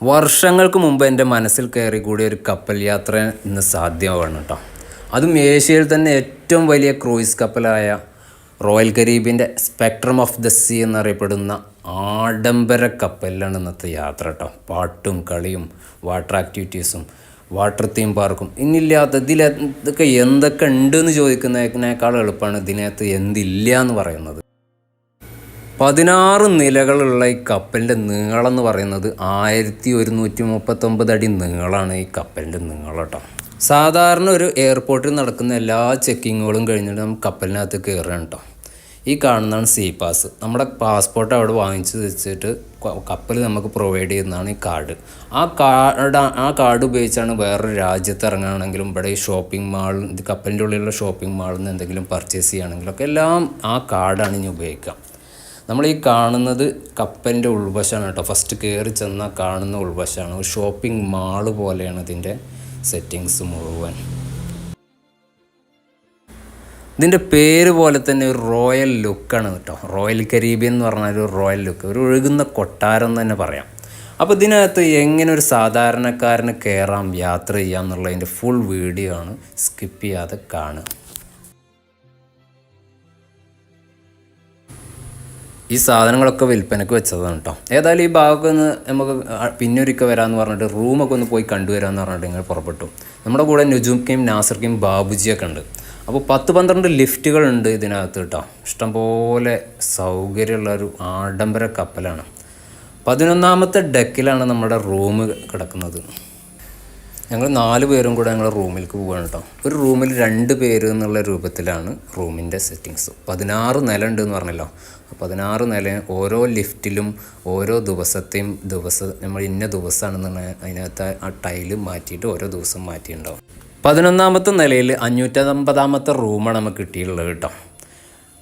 വർഷങ്ങൾക്ക് മുമ്പ് എന്റെ മനസ്സിൽ കയറി കൂടിയ ഒരു കപ്പൽ യാത്ര ഇന്ന് സാധ്യമാണ് കേട്ടോ. അതും ഏഷ്യയിൽ തന്നെ ഏറ്റവും വലിയ ക്രൂയിസ് കപ്പലായ റോയൽ കരീബിന്റെ സ്പെക്ട്രം ഓഫ് ദ സീ എന്നറിയപ്പെടുന്ന ആഡംബര കപ്പലിലാണ് ഇന്നത്തെ യാത്ര കേട്ടോ. പാട്ടും കളിയും വാട്ടർ ആക്ടിവിറ്റീസും വാട്ടർ തീം പാർക്കും ഇന്നില്ലാത്ത ഇതൊക്കെ എന്തൊക്കെ ഉണ്ടെന്ന് ചോദിക്കുന്നതിനേക്കാൾ എളുപ്പമാണ് ഇതിനകത്ത് എന്തില്ല എന്ന് പറയുന്നത്. പതിനാറ് നിലകളുള്ള ഈ കപ്പലിന്റെ നീളം എന്ന് പറയുന്നത് ആയിരത്തി ഒരുന്നൂറ്റി മുപ്പത്തൊമ്പത് അടി നീളമാണ് ഈ കപ്പലിന്റെ നീളം കേട്ടോ. സാധാരണ ഒരു എയർപോർട്ടിൽ നടക്കുന്ന എല്ലാ ചെക്കിങ്ങുകളും കഴിഞ്ഞിട്ട് നമുക്ക് കപ്പലിനകത്ത് കയറുകയാണ് കേട്ടോ. ഈ കാണുന്നതാണ് സീ പാസ്. നമ്മുടെ പാസ്പോർട്ട് അവിടെ വാങ്ങിച്ച് വെച്ചിട്ട് കപ്പൽ നമുക്ക് പ്രൊവൈഡ് ചെയ്യുന്നതാണ് ഈ കാർഡ്. ആ കാർഡ് ആ കാർഡ് ഉപയോഗിച്ചാണ് വേറൊരു രാജ്യത്ത് ഇറങ്ങുകയാണെങ്കിലും ഇവിടെ ഈ ഷോപ്പിംഗ് മാൾ കപ്പലിന്റെ ഉള്ളിലുള്ള ഷോപ്പിംഗ് മാളിൽ നിന്ന് എന്തെങ്കിലും പർച്ചേസ് ചെയ്യുകയാണെങ്കിലും ഒക്കെ എല്ലാം ആ കാർഡാണ് ഇനി ഉപയോഗിക്കുക. നമ്മൾ ഈ കാണുന്നത് കപ്പന്റെ ഉൾവശമാണ് കേട്ടോ. ഫസ്റ്റ് കയറി ചെന്നാൽ കാണുന്ന ഉൾവശമാണ്. ഒരു ഷോപ്പിംഗ് മാൾ പോലെയാണ് ഇതിന്റെ സെറ്റിങ്സ് മുഴുവൻ. ഇതിന്റെ പേര് പോലെ തന്നെ ഒരു റോയൽ ലുക്കാണ് കേട്ടോ. റോയൽ കരീബിയൻ എന്ന് പറഞ്ഞാൽ ഒരു റോയൽ ലുക്ക് ഒരു ഒഴുകുന്ന കൊട്ടാരം എന്ന് തന്നെ പറയാം. അപ്പോൾ ഇതിനകത്ത് എങ്ങനെ ഒരു സാധാരണക്കാരന് കയറാം യാത്ര ചെയ്യാം എന്നുള്ളതിന്റെ ഫുൾ വീഡിയോ ആണ്. സ്കിപ്പ് ചെയ്യാതെ കാണുക. ഈ സാധനങ്ങളൊക്കെ വിൽപ്പനക്ക് വെച്ചതാണ് കേട്ടോ ഏതായാലും ഈ ഭാഗമൊക്കെ ഒന്ന് നമുക്ക് പിന്നൊരിക്കൽ വരാമെന്ന് പറഞ്ഞിട്ട് റൂമൊക്കെ ഒന്ന് പോയി കണ്ടുവരാമെന്ന് പറഞ്ഞിട്ട് ഇങ്ങനെ പുറപ്പെട്ടു. നമ്മുടെ കൂടെ നുജുംക്കയും നാസർക്കയും ബാബുജിയൊക്കെ ഉണ്ട്. അപ്പോൾ പത്ത് പന്ത്രണ്ട് ലിഫ്റ്റുകളുണ്ട് ഇതിനകത്ത് കേട്ടോ ഇഷ്ടംപോലെ സൗകര്യമുള്ള ഒരു ആഡംബര കപ്പലാണ്. പതിനൊന്നാമത്തെ ഡെക്കിലാണ് നമ്മുടെ റൂം കിടക്കുന്നത്. ഞങ്ങൾ നാല് പേരും കൂടെ ഞങ്ങൾ റൂമിലേക്ക് പോവുകയാണ് കേട്ടോ ഒരു റൂമിൽ രണ്ട് പേര് എന്നുള്ള രൂപത്തിലാണ് റൂമിന്റെ സെറ്റിങ്സ്. പതിനാറ് നില ഉണ്ട് എന്ന് പറഞ്ഞല്ലോ. പതിനാറ് നില ഓരോ ലിഫ്റ്റിലും ഓരോ ദിവസത്തെയും ദിവസം നമ്മൾ ഇന്ന ദിവസമാണെന്നാണ് അതിനകത്ത് ആ ടൈൽ മാറ്റിയിട്ട് ഓരോ ദിവസം മാറ്റിയിട്ടുണ്ടാവും. പതിനൊന്നാമത്തെ നിലയിൽ അഞ്ഞൂറ്റമ്പതാമത്തെ റൂമാണ് നമുക്ക് കിട്ടിയിട്ടുള്ളത് കേട്ടോ.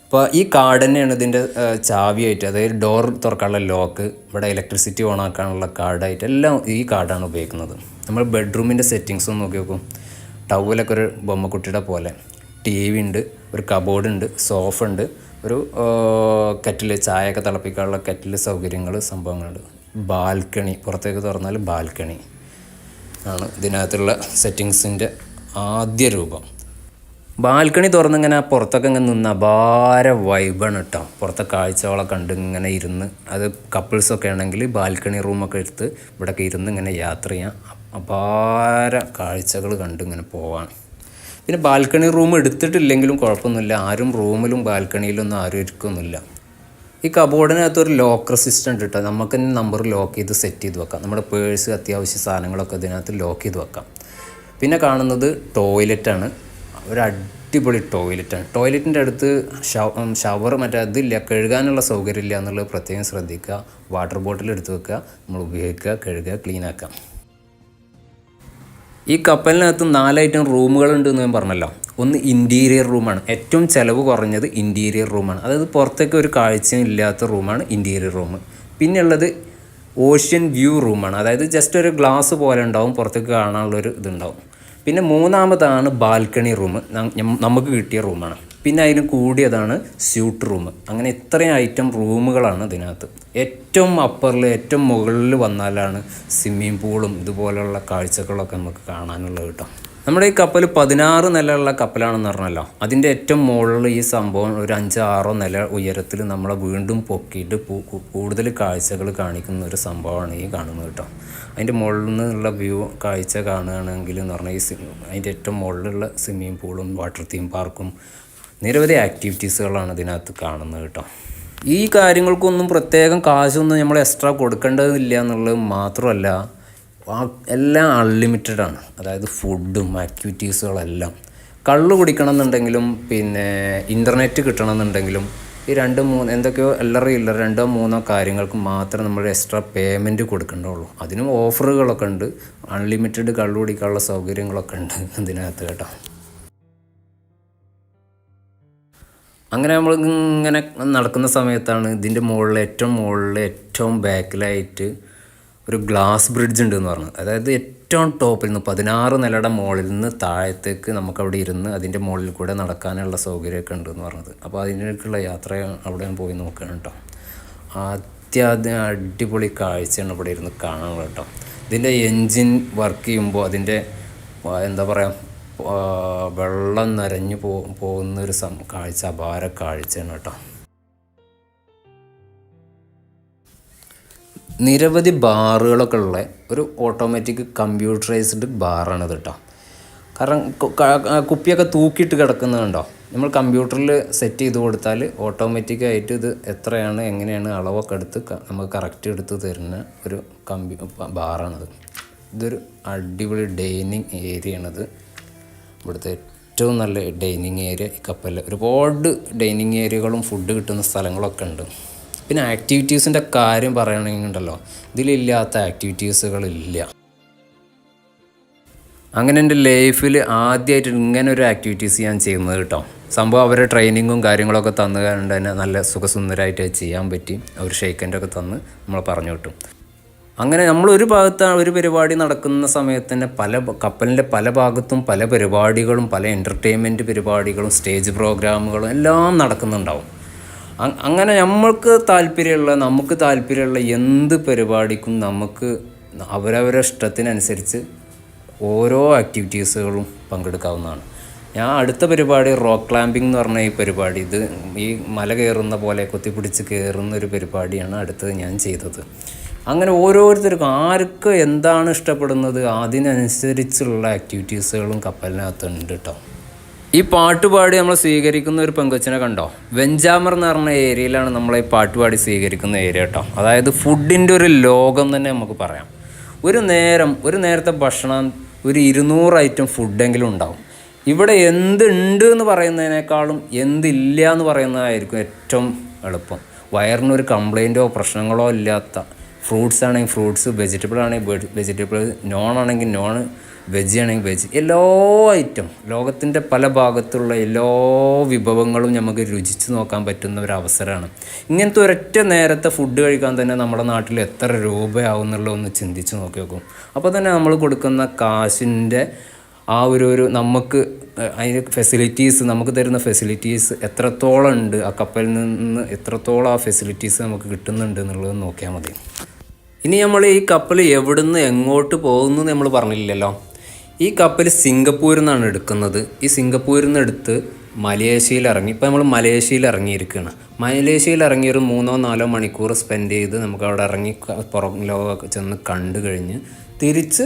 അപ്പോൾ ഈ കാർഡ് തന്നെയാണ് ഇതിന്റെ ചാവിയായിട്ട് അതായത് ഡോർ തുറക്കാനുള്ള ലോക്ക് ഇവിടെ ഇലക്ട്രിസിറ്റി ഓൺ ആക്കാനുള്ള കാർഡായിട്ട് എല്ലാം ഈ കാർഡാണ് ഉപയോഗിക്കുന്നത്. നമ്മൾ ബെഡ്റൂമിന്റെ സെറ്റിങ്സ് ഒന്ന് നോക്കി നോക്കും. ടവലൊക്കെ ഒരു ബൊമ്മക്കുട്ടിയുടെ പോലെ. ടി വി ഉണ്ട് ഒരു കബോർഡ് ഉണ്ട് സോഫ ഉണ്ട് ഒരു കറ്റിൽ ചായയൊക്കെ തിളപ്പിക്കാനുള്ള കറ്റിൽ സൗകര്യങ്ങൾ സംഭവങ്ങളുണ്ട്. ബാൽക്കണി പുറത്തേക്ക് തുറന്നാൽ ബാൽക്കണി ആണ് ഇതിനകത്തുള്ള സെറ്റിങ്സിന്റെ ആദ്യ രൂപം. ബാൽക്കണി തുറന്നിങ്ങനെ പുറത്തൊക്കെ ഇങ്ങനെ നിന്ന് അപാര വൈബാണ് കേട്ടോ പുറത്തെ കാഴ്ചകളൊക്കെ കണ്ട് ഇങ്ങനെ ഇരുന്ന് അത് കപ്പിൾസൊക്കെ ആണെങ്കിൽ ബാൽക്കണി റൂമൊക്കെ എടുത്ത് ഇവിടെയൊക്കെ ഇരുന്ന് ഇങ്ങനെ യാത്ര ചെയ്യാം. അപാര കാഴ്ചകൾ കണ്ട് ഇങ്ങനെ പോവാൻ പിന്നെ ബാൽക്കണി റൂം എടുത്തിട്ടില്ലെങ്കിലും കുഴപ്പമൊന്നുമില്ല. ആരും റൂമിലും ബാൽക്കണിയിലൊന്നും ആരും ഇരിക്കൊന്നുമില്ല ഈ കബോർഡിനകത്ത് ഒരു ലോക്കർ സിസ്റ്റം ഉണ്ട് കേട്ടോ. നമുക്ക് തന്നെ നമ്പർ ലോക്ക് ചെയ്ത് സെറ്റ് ചെയ്ത് വെക്കാം. നമ്മുടെ പേഴ്സ് അത്യാവശ്യ സാധനങ്ങളൊക്കെ ഇതിനകത്ത് ലോക്ക് ചെയ്ത് വെക്കാം. പിന്നെ കാണുന്നത് ടോയ്ലറ്റാണ്. ഒരു അടിപൊളി ടോയ്ലറ്റാണ്. ടോയ്ലറ്റിന്റെ അടുത്ത് ഷവർ മറ്റേ അതില്ല. കഴുകാനുള്ള സൗകര്യം ഇല്ല എന്നുള്ളത് പ്രത്യേകം ശ്രദ്ധിക്കുക. വാട്ടർ ബോട്ടിൽ എടുത്ത് വെക്കുക. നമ്മൾ ഉപയോഗിക്കുക കഴുകുക ക്ലീൻ ആക്കാം ഈ കപ്പലിനകത്ത് നാലൈറ്റം റൂമുകളുണ്ട് എന്ന് ഞാൻ പറഞ്ഞല്ലോ. ഒന്ന് ഇന്റീരിയർ റൂമാണ് ഏറ്റവും ചിലവ് കുറഞ്ഞത് ഇന്റീരിയർ റൂമാണ് അതായത് പുറത്തേക്ക് ഒരു കാഴ്ചയും ഇല്ലാത്ത റൂമാണ് ഇന്റീരിയർ റൂം പിന്നെ ഉള്ളത് ഓഷ്യൻ വ്യൂ റൂമാണ് അതായത് ജസ്റ്റ് ഒരു ഗ്ലാസ് പോലെ ഉണ്ടാവും. പുറത്തേക്ക് കാണാനുള്ളൊരു ഇതുണ്ടാവും. പിന്നെ മൂന്നാമതാണ് ബാൽക്കണി റൂം നമുക്ക് കിട്ടിയ റൂമാണ് പിന്നെ അതിന് കൂടിയതാണ് സ്യൂട്ട് റൂം. അങ്ങനെ ഇത്രയും ഐറ്റം റൂമുകളാണ് ഇതിനകത്ത്. ഏറ്റവും അപ്പറിൽ ഏറ്റവും മുകളിൽ വന്നാലാണ് സ്വിമ്മിംഗ് പൂളും ഇതുപോലെയുള്ള കാഴ്ചകളൊക്കെ നമുക്ക് കാണാനുള്ളത് കേട്ടോ. നമ്മുടെ ഈ കപ്പൽ പതിനാറ് നിലയുള്ള കപ്പലാണെന്ന് പറഞ്ഞല്ലോ. അതിന്റെ ഏറ്റവും മുകളിൽ ഈ സംഭവം ഒരു അഞ്ചാറോ നില ഉയരത്തിൽ നമ്മളെ വീണ്ടും പൊക്കിയിട്ട് കൂടുതൽ കാഴ്ചകൾ കാണിക്കുന്ന ഒരു സംഭവമാണ് ഈ കാണുന്നത് കേട്ടോ. അതിന്റെ മുകളിൽ നിന്നുള്ള വ്യൂ കാഴ്ച കാണുകയാണെങ്കിൽ എന്ന് പറഞ്ഞാൽ ഈ അതിന്റെ ഏറ്റവും മുകളിലുള്ള സ്വിമ്മിംഗ് പൂളും വാട്ടർ തീം പാർക്കും നിരവധി ആക്ടിവിറ്റീസുകളാണ് ഇതിനകത്ത് കാണുന്നത് കേട്ടോ. ഈ കാര്യങ്ങൾക്കൊന്നും പ്രത്യേകം കാശൊന്നും നമ്മൾ എക്സ്ട്രാ കൊടുക്കേണ്ടതില്ല എന്നുള്ളത് മാത്രമല്ല എല്ലാം അൺലിമിറ്റഡ് ആണ്. അതായത് ഫുഡും ആക്ടിവിറ്റീസുകളെല്ലാം കള്ള് കുടിക്കണം എന്നുണ്ടെങ്കിലും പിന്നെ ഇന്റർനെറ്റ് കിട്ടണം എന്നുണ്ടെങ്കിലും ഈ രണ്ട് മൂന്ന് എന്തൊക്കെയോ അല്ലറ ഇല്ല രണ്ടോ മൂന്നോ കാര്യങ്ങൾക്ക് മാത്രം നമ്മൾ എക്സ്ട്രാ പേയ്മെന്റ് കൊടുക്കേണ്ടുള്ളൂ അതിനും ഓഫറുകളൊക്കെ ഉണ്ട്. അൺലിമിറ്റഡ് കള്ളു കുടിക്കാനുള്ള സൗകര്യങ്ങളൊക്കെ ഉണ്ട് ഇതിനകത്ത് കേട്ടോ. അങ്ങനെ നമ്മൾ ഇങ്ങനെ നടക്കുന്ന സമയത്താണ് ഇതിന്റെ മുകളിൽ ഏറ്റവും മുകളിൽ ഏറ്റവും ബാക്കിലായിട്ട് ഒരു ഗ്ലാസ് ബ്രിഡ്ജ് ഉണ്ട് എന്ന് പറഞ്ഞത്. അതായത് ഏറ്റവും ടോപ്പിൽ നിന്ന് പതിനാറ് നിലയുടെ മുകളിൽ നിന്ന് താഴത്തേക്ക് നമുക്ക് അവിടെ ഇരുന്ന് അതിന്റെ മുകളിൽ കൂടെ നടക്കാനുള്ള സൗകര്യമൊക്കെ ഉണ്ട് എന്ന് പറഞ്ഞത്. അപ്പോൾ അതിനേക്കുള്ള യാത്ര അവിടെ പോയി നോക്കുകയാണ് കേട്ടോ. അത്യാദ്യം അടിപൊളി കാഴ്ചയാണ് ഇവിടെ ഇരുന്ന് കാണാനുള്ളത് കേട്ടോ. ഇതിന്റെ എൻജിൻ വർക്ക് ചെയ്യുമ്പോൾ അതിന്റെ എന്താ പറയുക വെള്ളം നിറഞ്ഞു പോ പോകുന്നൊരു സം കാഴ്ച അപാര കാഴ്ചയാണ് കേട്ടോ. നിരവധി ബാറുകളൊക്കെ ഉള്ള ഒരു ഓട്ടോമാറ്റിക് കമ്പ്യൂട്ടറൈസ്ഡ് ബാറാണിത് കേട്ടോ. കാരണം കുപ്പിയൊക്കെ തൂക്കിയിട്ട് കിടക്കുന്നുണ്ടോ നമ്മൾ കമ്പ്യൂട്ടറിൽ സെറ്റ് ചെയ്ത് കൊടുത്താൽ ഓട്ടോമാറ്റിക്കായിട്ട് ഇത് എത്രയാണ് എങ്ങനെയാണ് അളവൊക്കെ എടുത്ത് നമുക്ക് കറക്റ്റ് എടുത്ത് തരുന്ന ഒരു കമ്പ്യൂ ബാറാണിത്. ഇതൊരു അടിപൊളി ഡൈനിങ് ഏരിയയാണിത് ഇവിടുത്തെ ഏറ്റവും നല്ല ഡൈനിങ് ഏരിയ ഈ കപ്പലിൽ ഒരുപാട് ഡൈനിങ് ഏരിയകളും ഫുഡ് കിട്ടുന്ന സ്ഥലങ്ങളൊക്കെ ഉണ്ട്. പിന്നെ ആക്ടിവിറ്റീസിന്റെ കാര്യം പറയണമെങ്കിൽ ഉണ്ടല്ലോ ഇതിലില്ലാത്ത ആക്ടിവിറ്റീസുകളില്ല അങ്ങനെ എന്റെ ലൈഫിൽ ആദ്യമായിട്ട് ഇങ്ങനെ ഒരു ആക്ടിവിറ്റീസ് ഞാൻ ചെയ്യുന്നത് കേട്ടോ. സംഭവം അവരെ ട്രെയിനിങ്ങും കാര്യങ്ങളൊക്കെ തന്നുകൊണ്ട് തന്നെ നല്ല സുഖസുന്ദരമായിട്ട് ചെയ്യാൻ പറ്റി. അവർ ഷെയ്ക്കന്റെ ഒക്കെ തന്ന് നമ്മൾ പറഞ്ഞു കിട്ടും അങ്ങനെ നമ്മൾ ഒരു ഭാഗത്ത് ഒരു പരിപാടി നടക്കുന്ന സമയത്ത് തന്നെ പല കപ്പലിന്റെ പല ഭാഗത്തും പല പരിപാടികളും പല എന്റർടൈൻമെന്റ് പരിപാടികളും സ്റ്റേജ് പ്രോഗ്രാമുകളും എല്ലാം നടക്കുന്നുണ്ടാവും. അങ്ങനെ നമ്മൾക്ക് താല്പര്യമുള്ള നമുക്ക് താല്പര്യമുള്ള എന്ത് പരിപാടിക്കും നമുക്ക് അവരവരുടെ ഇഷ്ടത്തിനനുസരിച്ച് ഓരോ ആക്ടിവിറ്റീസുകളും പങ്കെടുക്കാവുന്നതാണ്. ഞാൻ അടുത്ത പരിപാടി റോക്ക് ക്ലാമ്പിംഗ് എന്ന് പറഞ്ഞ ഈ പരിപാടി ഇത് ഈ മല കയറുന്ന പോലെ കൊത്തിപ്പിടിച്ച് കയറുന്ന ഒരു പരിപാടിയാണ് അടുത്തത് ഞാൻ ചെയ്തത്. അങ്ങനെ ഓരോരുത്തർക്കും ആർക്ക് എന്താണ് ഇഷ്ടപ്പെടുന്നത് അതിനനുസരിച്ചുള്ള ആക്ടിവിറ്റീസുകളും കപ്പലിനകത്തുണ്ട് കേട്ടോ ഈ പാട്ടുപാടി നമ്മൾ സ്വീകരിക്കുന്ന ഒരു പെങ്കൊച്ചിനെ കണ്ടോ? വെഞ്ചാമർ എന്ന് പറഞ്ഞ ഏരിയയിലാണ് നമ്മൾ ഈ പാട്ടുപാടി സ്വീകരിക്കുന്ന ഏരിയ കേട്ടോ അതായത് ഫുഡിന്റെ ഒരു ലോകം തന്നെ നമുക്ക് പറയാം. ഒരു നേരം ഒരു നേരത്തെ ഭക്ഷണം ഒരു ഇരുന്നൂറ് ഐറ്റം ഫുഡെങ്കിലും ഉണ്ടാവും. ഇവിടെ എന്തുണ്ട് എന്ന് പറയുന്നതിനേക്കാളും എന്തില്ല എന്ന് പറയുന്നതായിരിക്കും ഏറ്റവും എളുപ്പം. വയറിനൊരു കംപ്ലൈന്റോ പ്രശ്നങ്ങളോ ഇല്ലാത്ത ഫ്രൂട്ട്സ് ആണെങ്കിൽ ഫ്രൂട്ട്സ് വെജിറ്റബിൾ ആണെങ്കിൽ വെജിറ്റബിൾ നോൺ ആണെങ്കിൽ നോൺ വെജ് ആണെങ്കിൽ വെജ് എല്ലാ ഐറ്റം ലോകത്തിന്റെ പല ഭാഗത്തുള്ള എല്ലാ വിഭവങ്ങളും നമുക്ക് രുചിച്ച് നോക്കാൻ പറ്റുന്ന ഒരു അവസരമാണ്. ഇങ്ങനത്തെ ഒരൊറ്റ നേരത്തെ ഫുഡ് കഴിക്കാൻ തന്നെ നമ്മുടെ നാട്ടിൽ എത്ര രൂപയാവും എന്നുള്ളതൊന്ന് ചിന്തിച്ച് നോക്കി നോക്കും. അപ്പോൾ തന്നെ നമ്മൾ കൊടുക്കുന്ന കാശിന്റെ ആ ഒരു ഒരു നമുക്ക് അതിന് ഫെസിലിറ്റീസ് നമുക്ക് തരുന്ന ഫെസിലിറ്റീസ് എത്രത്തോളം ഉണ്ട് ആ കപ്പലിൽ നിന്ന് എത്രത്തോളം ആ ഫെസിലിറ്റീസ് നമുക്ക് കിട്ടുന്നുണ്ട് എന്നുള്ളത് നോക്കിയാൽ മതി. ഇനി നമ്മൾ ഈ കപ്പൽ എവിടുന്ന് എങ്ങോട്ട് പോകുന്നു നമ്മൾ പറഞ്ഞില്ലല്ലോ. ഈ കപ്പൽ സിംഗപ്പൂരിൽ നിന്നാണ് എടുക്കുന്നത്. ഈ സിംഗപ്പൂരിൽ നിന്ന് എടുത്ത് മലേഷ്യയിൽ ഇറങ്ങി. ഇപ്പോൾ നമ്മൾ മലേഷ്യയിൽ ഇറങ്ങിയിരിക്കുകയാണ്. മലേഷ്യയിൽ ഇറങ്ങി ഒരു മൂന്നോ നാലോ മണിക്കൂർ സ്പെൻഡ് ചെയ്ത് നമുക്ക് അവിടെ ഇറങ്ങി പുറം ലോകമൊക്കെ ചെന്ന് കണ്ടു കഴിഞ്ഞ് തിരിച്ച്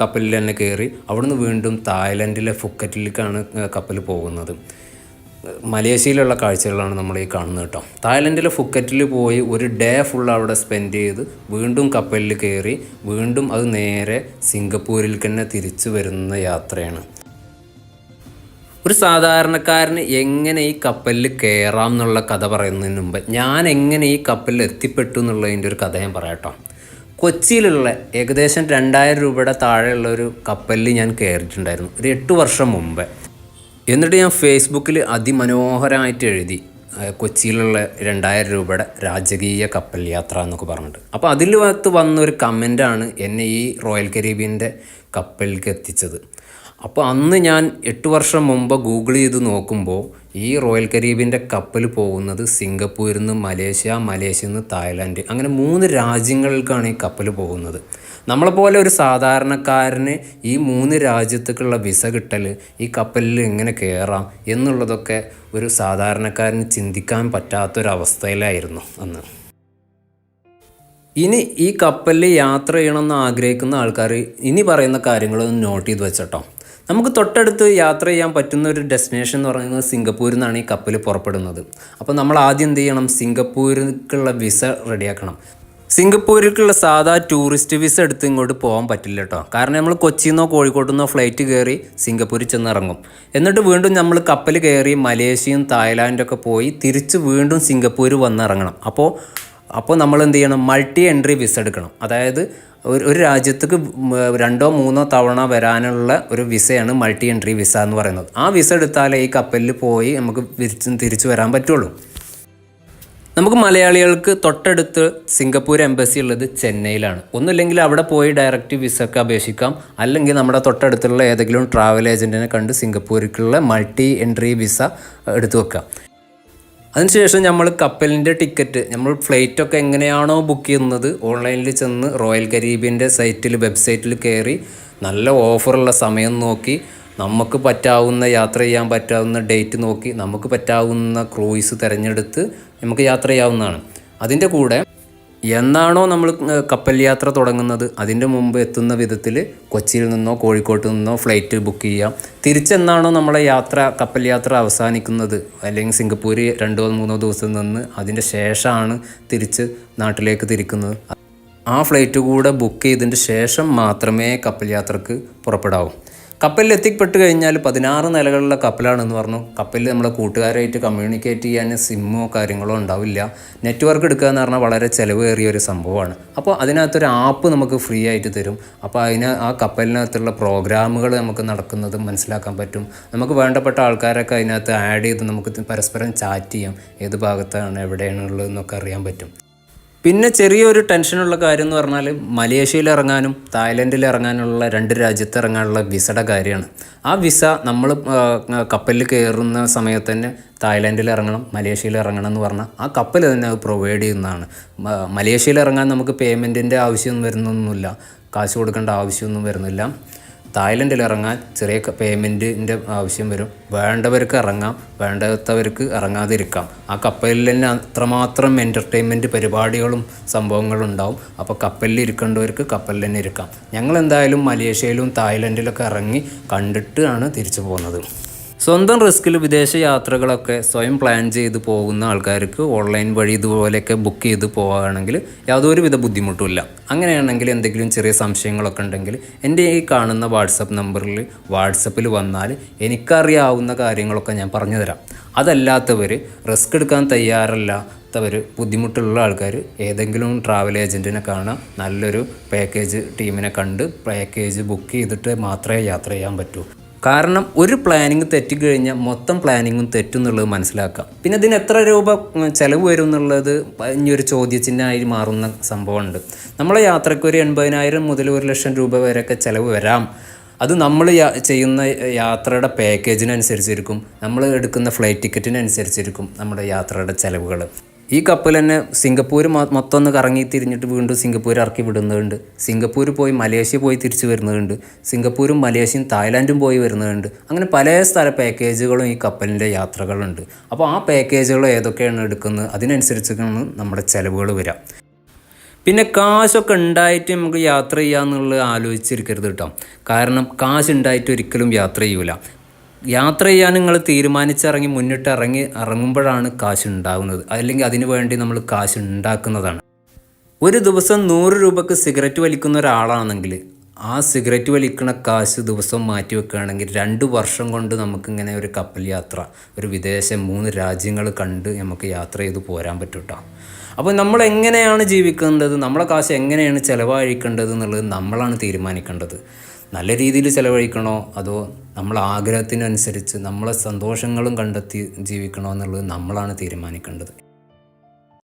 കപ്പലിൽ തന്നെ കയറി അവിടുന്ന് വീണ്ടും തായ്ലൻഡിലെ ഫുക്കറ്റിലേക്കാണ് കപ്പൽ പോകുന്നത്. മലേഷ്യയിലുള്ള കാഴ്ചകളാണ് നമ്മൾ ഈ കാണുന്നത് കേട്ടോ. തായ്ലൻഡിലെ ഫുക്കറ്റിൽ പോയി ഒരു ഡേ ഫുൾ അവിടെ സ്പെൻഡ് ചെയ്ത് വീണ്ടും കപ്പലിൽ കയറി വീണ്ടും അത് നേരെ സിംഗപ്പൂരിൽ തന്നെ തിരിച്ചു വരുന്ന യാത്രയാണ്. ഒരു സാധാരണക്കാരന് എങ്ങനെ ഈ കപ്പലിൽ കയറാം എന്നുള്ള കഥ പറയുന്നതിന് മുമ്പ് ഞാൻ എങ്ങനെ ഈ കപ്പലിൽ എത്തിപ്പെട്ടു എന്നുള്ളതിന്റെ ഒരു കഥ ഞാൻ പറയാട്ടോ കൊച്ചിയിലുള്ള ഏകദേശം രണ്ടായിരം രൂപയുടെ താഴെയുള്ള ഒരു കപ്പലിൽ ഞാൻ കയറിയിട്ടുണ്ടായിരുന്നു. ഒരു എട്ട് വർഷം മുമ്പേ. എന്നിട്ട് ഞാൻ ഫേസ്ബുക്കിൽ അതിമനോഹരമായിട്ട് എഴുതി. കൊച്ചിയിലുള്ള രണ്ടായിരം രൂപയുടെ രാജകീയ കപ്പൽ യാത്ര എന്നൊക്കെ പറഞ്ഞിട്ട്. അപ്പോൾ അതിൽ ഭാഗത്ത് വന്നൊരു കമന്റാണ് എന്നെ ഈ റോയൽ കരീബിയന്റെ കപ്പലിലേക്ക് എത്തിച്ചത്. അപ്പോൾ അന്ന് ഞാൻ എട്ട് വർഷം മുമ്പ് ഗൂഗിൾ ചെയ്ത് നോക്കുമ്പോൾ ഈ റോയൽ കരീബിന്റെ കപ്പൽ പോകുന്നത് സിംഗപ്പൂരിൽ നിന്ന് മലേഷ്യ മലേഷ്യയിൽ നിന്ന് തായ്ലാൻഡ്. അങ്ങനെ മൂന്ന് രാജ്യങ്ങളിലേക്കാണ് ഈ കപ്പൽ പോകുന്നത്. നമ്മളെപ്പോലെ ഒരു സാധാരണക്കാരന് ഈ മൂന്ന് രാജ്യത്തേക്കുള്ള വിസ കിട്ടൽ ഈ കപ്പലിൽ എങ്ങനെ കയറാം എന്നുള്ളതൊക്കെ ഒരു സാധാരണക്കാരന് ചിന്തിക്കാൻ പറ്റാത്തൊരവസ്ഥയിലായിരുന്നു അന്ന്. ഇനി ഈ കപ്പലിൽ യാത്ര ചെയ്യണമെന്ന് ആഗ്രഹിക്കുന്ന ആൾക്കാർ ഇനി പറയുന്ന കാര്യങ്ങളൊന്ന് നോട്ട് ചെയ്ത് വെച്ചോട്ടോ. നമുക്ക് തൊട്ടടുത്ത് യാത്ര ചെയ്യാൻ പറ്റുന്ന ഒരു ഡെസ്റ്റിനേഷൻ എന്ന് പറയുന്നത് സിംഗപ്പൂരിൽ നിന്നാണ് ഈ കപ്പൽ പുറപ്പെടുന്നത്. അപ്പോൾ നമ്മൾ ആദ്യം എന്ത് ചെയ്യണം? സിംഗപ്പൂരിലേക്കുള്ള വിസ റെഡിയാക്കണം സിംഗപ്പൂരിലേക്കുള്ള സാധാ ടൂറിസ്റ്റ് വിസ എടുത്ത് ഇങ്ങോട്ട് പോകാൻ പറ്റില്ല കേട്ടോ കാരണം നമ്മൾ കൊച്ചിയിൽ നിന്നോ കോഴിക്കോട്ടിൽ നിന്നോ ഫ്ലൈറ്റ് കയറി സിംഗപ്പൂരിൽ ചെന്നിറങ്ങും. എന്നിട്ട് വീണ്ടും നമ്മൾ കപ്പൽ കയറി മലേഷ്യയും തായ്ലാൻഡൊക്കെ പോയി തിരിച്ച് വീണ്ടും സിംഗപ്പൂർ വന്നിറങ്ങണം. അപ്പോൾ അപ്പോൾ നമ്മൾ എന്ത് ചെയ്യണം? മൾട്ടി എൻട്രി വിസ എടുക്കണം. അതായത് ഒരു ഒരു രാജ്യത്തേക്ക് രണ്ടോ മൂന്നോ തവണ വരാനുള്ള ഒരു വിസയാണ് മൾട്ടി എൻട്രി വിസ എന്ന് പറയുന്നത്. ആ വിസ എടുത്താലേ ഈ കപ്പലിൽ പോയി നമുക്ക് തിരിച്ച് തിരിച്ചു വരാൻ പറ്റുള്ളൂ. നമുക്ക് മലയാളികൾക്ക് തൊട്ടടുത്ത് സിംഗപ്പൂർ എംബസി ഉള്ളത് ചെന്നൈയിലാണ്. ഒന്നുമില്ലെങ്കിൽ അവിടെ പോയി ഡയറക്റ്റ് വിസക്ക് അപേക്ഷിക്കാം. അല്ലെങ്കിൽ നമ്മുടെ തൊട്ടടുത്തുള്ള ഏതെങ്കിലും ട്രാവൽ ഏജന്റിനെ കണ്ട് സിംഗപ്പൂരിക്കുള്ള മൾട്ടി എൻട്രി വിസ എടുത്തു വെക്കാം അതിനുശേഷം നമ്മൾ കപ്പലിന്റെ ടിക്കറ്റ് നമ്മൾ ഫ്ലൈറ്റൊക്കെ എങ്ങനെയാണോ ബുക്ക് ചെയ്യുന്നത് ഓൺലൈനിൽ ചെന്ന് റോയൽ കരീബിയന്റെ സൈറ്റിൽ വെബ്സൈറ്റിൽ കയറി നല്ല ഓഫറുള്ള സമയം നോക്കി നമുക്ക് പറ്റാവുന്ന യാത്ര ചെയ്യാൻ പറ്റാവുന്ന ഡേറ്റ് നോക്കി നമുക്ക് പറ്റാവുന്ന ക്രൂയിസ് തിരഞ്ഞെടുത്ത് നമുക്ക് യാത്ര ചെയ്യാവുന്നതാണ്. അതിന്റെ കൂടെ എന്നാണോ നമ്മൾ കപ്പൽ യാത്ര തുടങ്ങുന്നത് അതിന്റെ മുമ്പ് എത്തുന്ന വിധത്തിൽ കൊച്ചിയിൽ നിന്നോ കോഴിക്കോട്ട് നിന്നോ ഫ്ലൈറ്റ് ബുക്ക് ചെയ്യാം. തിരിച്ചെന്നാണോ നമ്മളെ യാത്ര കപ്പൽ യാത്ര അവസാനിക്കുന്നത്? അല്ലെങ്കിൽ സിംഗപ്പൂർ രണ്ടോ മൂന്നോ ദിവസം നിന്ന് അതിന്റെ ശേഷമാണ് തിരിച്ച് നാട്ടിലേക്ക് തിരിക്കുന്നത്. ആ ഫ്ലൈറ്റ് കൂടെ ബുക്ക് ചെയ്തതിന്റെ ശേഷം മാത്രമേ കപ്പൽ യാത്രയ്ക്ക് പുറപ്പെടാവൂ. കപ്പലിൽ എത്തിപ്പെട്ട് കഴിഞ്ഞാൽ പതിനാറ് നിലകളുള്ള കപ്പലാണെന്ന് പറഞ്ഞു. കപ്പലിൽ നമ്മളെ കൂട്ടുകാരായിട്ട് കമ്മ്യൂണിക്കേറ്റ് ചെയ്യാൻ സിമ്മോ കാര്യങ്ങളോ ഉണ്ടാവില്ല. നെറ്റ്വർക്ക് എടുക്കുക എന്ന് പറഞ്ഞാൽ വളരെ ചിലവേറിയ ഒരു സംഭവമാണ്. അപ്പോൾ അതിനകത്തൊരു ആപ്പ് നമുക്ക് ഫ്രീ ആയിട്ട് തരും. അപ്പോൾ അതിന് ആ കപ്പലിനകത്തുള്ള പ്രോഗ്രാമുകൾ നമുക്ക് നടക്കുന്നത് മനസ്സിലാക്കാൻ പറ്റും. നമുക്ക് വേണ്ടപ്പെട്ട ആൾക്കാരൊക്കെ അതിനകത്ത് ആഡ് ചെയ്ത് നമുക്ക് പരസ്പരം ചാറ്റ് ചെയ്യാം. ഏത് ഭാഗത്താണ് എവിടെയാണുള്ളതെന്നൊക്കെ അറിയാൻ പറ്റും. പിന്നെ ചെറിയൊരു ടെൻഷനുള്ള കാര്യം എന്ന് പറഞ്ഞാൽ മലേഷ്യയിൽ ഇറങ്ങാനും തായ്ലൻഡിൽ ഇറങ്ങാനുള്ള രണ്ട് രാജ്യത്ത് ഇറങ്ങാനുള്ള വിസയുടെ കാര്യമാണ്. ആ വിസ നമ്മൾ കപ്പലിൽ കയറുന്ന സമയത്ത് തന്നെ തായ്ലൻഡിൽ ഇറങ്ങണം മലേഷ്യയിൽ ഇറങ്ങണം എന്ന് പറഞ്ഞാൽ ആ കപ്പൽ തന്നെ അത് പ്രൊവൈഡ് ചെയ്യുന്നതാണ്. മലേഷ്യയിൽ ഇറങ്ങാൻ നമുക്ക് പേയ്മെന്റിന്റെ ആവശ്യമൊന്നും വരുന്നൊന്നുമില്ല. കാശ് കൊടുക്കേണ്ട ആവശ്യമൊന്നും വരുന്നില്ല. തായ്ലൻഡിൽ ഇറങ്ങാൻ ചെറിയ പേയ്മെന്റിന്റെ ആവശ്യം വരും. വേണ്ടവർക്ക് ഇറങ്ങാം വേണ്ടാത്തവർക്ക് ഇറങ്ങാതിരിക്കാം. ആ കപ്പലിൽ തന്നെ അത്രമാത്രം എന്റർടൈൻമെന്റ് പരിപാടികളും സംഭവങ്ങളും ഉണ്ടാവും അപ്പോൾ കപ്പലിൽ ഇരിക്കേണ്ടവർക്ക് കപ്പലിൽ തന്നെ ഇരിക്കാം. ഞങ്ങൾ എന്തായാലും മലേഷ്യയിലും തായ്ലൻഡിലൊക്കെ ഇറങ്ങി കണ്ടിട്ടാണ് തിരിച്ചു പോകുന്നത്. സ്വന്തം റിസ്കിൽ വിദേശ യാത്രകളൊക്കെ സ്വയം പ്ലാൻ ചെയ്ത് പോകുന്ന ആൾക്കാർക്ക് ഓൺലൈൻ വഴി ഇതുപോലെയൊക്കെ ബുക്ക് ചെയ്ത് പോവുകയാണെങ്കിൽ യാതൊരുവിധ ബുദ്ധിമുട്ടുമില്ല അങ്ങനെയാണെങ്കിൽ എന്തെങ്കിലും ചെറിയ സംശയങ്ങളൊക്കെ ഉണ്ടെങ്കിൽ എന്റെ ഈ കാണുന്ന വാട്സപ്പ് നമ്പറിൽ വാട്സപ്പിൽ വന്നാൽ എനിക്കറിയാവുന്ന കാര്യങ്ങളൊക്കെ ഞാൻ പറഞ്ഞു തരാം. അതല്ലാത്തവർ റിസ്ക് എടുക്കാൻ തയ്യാറല്ല വർ ബുദ്ധിമുട്ടുള്ള ആൾക്കാർ ഏതെങ്കിലും ട്രാവൽ ഏജന്റിനെ കാണാം. നല്ലൊരു പാക്കേജ് ടീമിനെ കണ്ട് പാക്കേജ് ബുക്ക് ചെയ്തിട്ട് മാത്രമേ യാത്ര ചെയ്യാൻ പറ്റൂ. കാരണം ഒരു പ്ലാനിങ് തെറ്റിക്കഴിഞ്ഞാൽ മൊത്തം പ്ലാനിങ്ങും തെറ്റും എന്നുള്ളത് മനസ്സിലാക്കാം. പിന്നെ ഇതിന് എത്ര രൂപ ചിലവ് വരും എന്നുള്ളത് ഇനിയൊരു ചോദ്യചിഹ്നമായി മാറുന്ന സംഭവമുണ്ട്. നമ്മളെ യാത്രയ്ക്ക് ഒരു എൺപതിനായിരം മുതൽ ഒരു ലക്ഷം രൂപ വരെയൊക്കെ ചിലവ് വരാം. അത് നമ്മൾ ചെയ്യുന്ന യാത്രയുടെ പാക്കേജിനനുസരിച്ചിരിക്കും നമ്മൾ എടുക്കുന്ന ഫ്ലൈറ്റ് ടിക്കറ്റിനനുസരിച്ചിരിക്കും നമ്മുടെ യാത്രയുടെ ചെലവുകൾ ഈ കപ്പൽ തന്നെ സിംഗപ്പൂർ മൊത്തം ഒന്ന് കറങ്ങി തിരിഞ്ഞിട്ട് വീണ്ടും സിംഗപ്പൂർ ഇറക്കി വിടുന്നുണ്ട്. സിംഗപ്പൂർ പോയി മലേഷ്യ പോയി തിരിച്ചു വരുന്നുണ്ട്. സിംഗപ്പൂരും മലേഷ്യയും തായ്ലാൻഡും പോയി വരുന്നുണ്ട്. അങ്ങനെ പല സ്ഥല പാക്കേജുകളും ഈ കപ്പലിന്റെ യാത്രകളുണ്ട്. അപ്പോൾ ആ പാക്കേജുകൾ ഏതൊക്കെയാണ് എടുക്കുന്നത്? അതിനനുസരിച്ചൊക്കെയാണ് നമ്മുടെ ചിലവുകൾ വരിക. പിന്നെ കാശൊക്കെ ഉണ്ടായിട്ട് നമുക്ക് യാത്ര ചെയ്യാമെന്നുള്ളത് ആലോചിച്ചിരിക്കരുത് കേട്ടോ. കാരണം കാശ് ഉണ്ടായിട്ട് ഒരിക്കലും യാത്ര ചെയ്യൂല. യാത്ര ചെയ്യാൻ നിങ്ങൾ തീരുമാനിച്ചിറങ്ങി മുന്നിട്ട് ഇറങ്ങി ഇറങ്ങുമ്പോഴാണ് കാശ് ഉണ്ടാകുന്നത് അല്ലെങ്കിൽ അതിനു വേണ്ടി നമ്മൾ കാശ് ഉണ്ടാക്കുന്നതാണ് ഒരു ദിവസം നൂറ് രൂപക്ക് സിഗരറ്റ് വലിക്കുന്ന ഒരാളാണെങ്കിൽ ആ സിഗരറ്റ് വലിക്കുന്ന കാശ് ദിവസം മാറ്റി വെക്കുകയാണെങ്കിൽ രണ്ട് വർഷം കൊണ്ട് നമുക്കിങ്ങനെ ഒരു കപ്പൽ യാത്ര ഒരു വിദേശം മൂന്ന് രാജ്യങ്ങൾ കണ്ട് നമുക്ക് യാത്ര ചെയ്ത് പോരാൻ പറ്റൂട്ടോ അപ്പോൾ നമ്മൾ എങ്ങനെയാണ് ജീവിക്കേണ്ടത്? നമ്മളെ കാശ് എങ്ങനെയാണ് ചിലവഴിക്കേണ്ടത് എന്നുള്ളത് നമ്മളാണ് തീരുമാനിക്കേണ്ടത്. നല്ല രീതിയിൽ ചിലവഴിക്കണോ? അതോ നമ്മളെ ആഗ്രഹത്തിനനുസരിച്ച് നമ്മളെ സന്തോഷങ്ങളും കണ്ടെത്തി ജീവിക്കണോ എന്നുള്ളത് നമ്മളാണ് തീരുമാനിക്കേണ്ടത്.